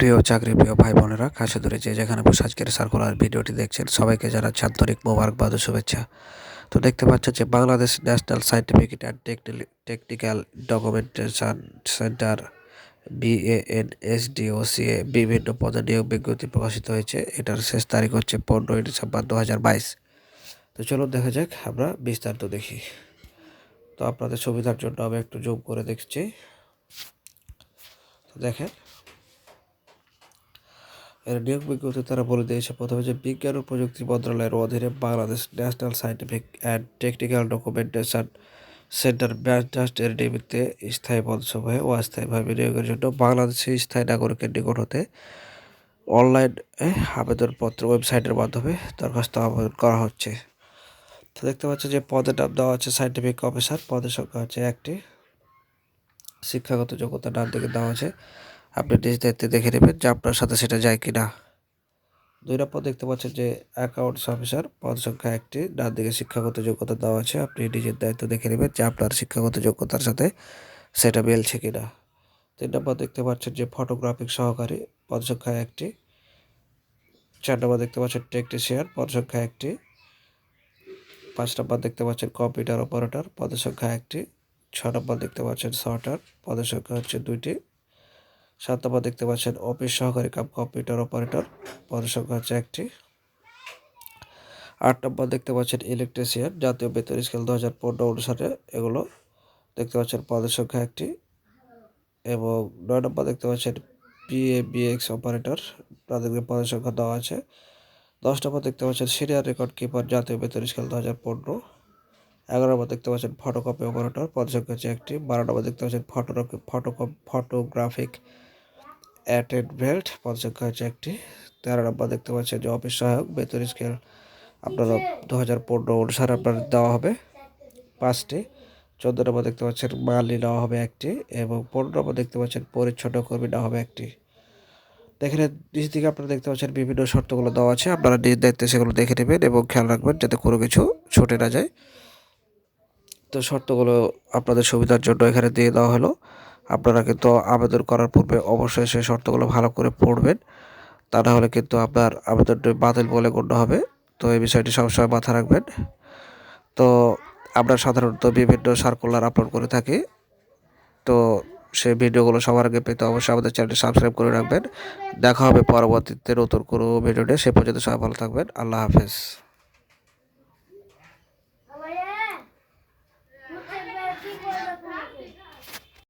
প্রিয় চাকরি প্রিয় ভাই বোনেরা, কাছে ধরে যে যেখানে বসে আজকের সার্কুলার ভিডিওটি দেখছেন, সবাইকে যারা আন্তরিক মোবারকবাদ ও শুভেচ্ছা। তো দেখতে পাচ্ছেন যে Bangladesh national scientific and technical documentation centre BAN বিএএনএসডিওসিএ বিভিন্ন পদে নিয়োগ বিজ্ঞপ্তি প্রকাশিত হয়েছে। এটার শেষ তারিখ হচ্ছে পনেরোই ডিসেম্বর দু হাজার বাইশ। তো চলো দেখা যাক, আমরা বিস্তারিত দেখি। তো আপনাদের সুবিধার জন্য আমি একটু জুম করে দেখছি। তো দেখেন নিয়োগ বিজ্ঞপ্তি তারা বলে দিয়েছে প্রথমে যে বিজ্ঞান ও প্রযুক্তি মন্ত্রণালয়ের অধীনে Bangladesh national scientific and technical documentation centre ব্যান্ডাস্ট এর নিমিত্তে স্থায়ী পদসমূহে ও অস্থায়ীভাবে নিয়োগের জন্য বাংলাদেশের স্থায়ী নাগরিকের নিকট হতে অনলাইন আবেদনপত্র ওয়েবসাইটের মাধ্যমে দরখাস্ত আবেদন করা হচ্ছে। তো দেখতে পাচ্ছি যে পদের নাম দেওয়া হচ্ছে সাইন্টিফিক অফিসার, পদের সংখ্যা হচ্ছে একটি। শিক্ষাগত যোগ্যতার নাম থেকে দেওয়া আছে আপনি নিজ দায়িত্বে দেখে নেবেন যে আপনার সাথে সেটা যায় কি না দুই নম্বর দেখতে পাচ্ছেন যে অ্যাকাউন্টস অফিসার পদ সংখ্যা একটি, ডান দিকে শিক্ষাগত যোগ্যতা দেওয়া আছে। আপনি নিজের দায়িত্ব দেখে নেবেন যে আপনার শিক্ষাগত যোগ্যতার সাথে সেটা মিলছে কি না তিন নম্বর দেখতে পাচ্ছেন যে ফটোগ্রাফিক সহকারী পদ সংখ্যা একটি, চার নম্বর দেখতে পাচ্ছেন টেকনিশিয়ান পদ সংখ্যা একটি, পাঁচ নম্বর দেখতে পাচ্ছেন কম্পিউটার অপারেটর পদের সংখ্যা একটি, ছ নম্বর দেখতে পাচ্ছেন শর্টার পদের সংখ্যা হচ্ছে দুইটি। সাত নম্বর দেখতে পাচ্ছেন অফিস সহকারী কাম কম্পিউটার অপারেটর পদের সংখ্যা হচ্ছে একটি। আট নম্বর দেখতে পাচ্ছেন ইলেকট্রিশিয়ান, জাতীয় বেতন স্কেল দু হাজার পনেরো অনুসারে এগুলো দেখতে পাচ্ছেন পদের সংখ্যা একটি। এবং নয় নম্বর দেখতে পাচ্ছেন বিএক্স অপারেটর, তাদেরকে পদের সংখ্যা দেওয়া আছে। দশ নম্বর দেখতে পাচ্ছেন সিনিয়র রেকর্ড কিপার, জাতীয় বেতন স্কেল দু হাজার পনেরো। এগারো নম্বর দেখতে পাচ্ছেন ফটোকপি অপারেটর পদ সংখ্যা হচ্ছে একটি। বারো নম্বর দেখতে পাচ্ছেন ফটো ফটোকপ, ফটোগ্রাফিক অ্যাটেন্ডভেল্ট পদ সংখ্যা হচ্ছে একটি। তেরো নম্বর দেখতে পাচ্ছেন যে অফিস সহায়ক, বেতন স্কেল আপনারা দু হাজার পনেরো অনুসারে আপনার দেওয়া হবে পাঁচটি। চোদ্দ নম্বর দেখতে পাচ্ছেন মালি নেওয়া হবে একটি এবং পনেরো নম্বর দেখতে পাচ্ছেন পরিচ্ছন্ন কর্মী নেওয়া হবে একটি। দেখেন, নিচ দিকে আপনারা দেখতে পাচ্ছেন বিভিন্ন শর্তগুলো দেওয়া আছে। আপনারা নিজ দায়িত্বে সেগুলো দেখে নেবেন এবং খেয়াল রাখবেন যাতে কোনো কিছু ছুটে না যায়। তো শর্তগুলো আপনাদের সুবিধার জন্য এখানে দিয়ে দেওয়া হলো। আপনারা কিন্তু আবেদন করার পূর্বে অবশ্যই সেই শর্তগুলো ভালো করে পড়বেন। তা না হলে কিন্তু আপনার আবেদনটি বাতিল বলে গণ্য হবে। তো এই বিষয়টি সবসময় মাথা রাখবেন। তো আমরা সাধারণত বিভিন্ন সার্কুলার আপলোড করে থাকি। তো সেই ভিডিওগুলো সবার আগে পেতে অবশ্যই আমাদের চ্যানেলটি সাবস্ক্রাইব করে রাখবেন। দেখা হবে পরবর্তীতে নতুন কোনো ভিডিওতে সে পর্যন্ত সবাই ভালো থাকবেন। আল্লাহ হাফেজ।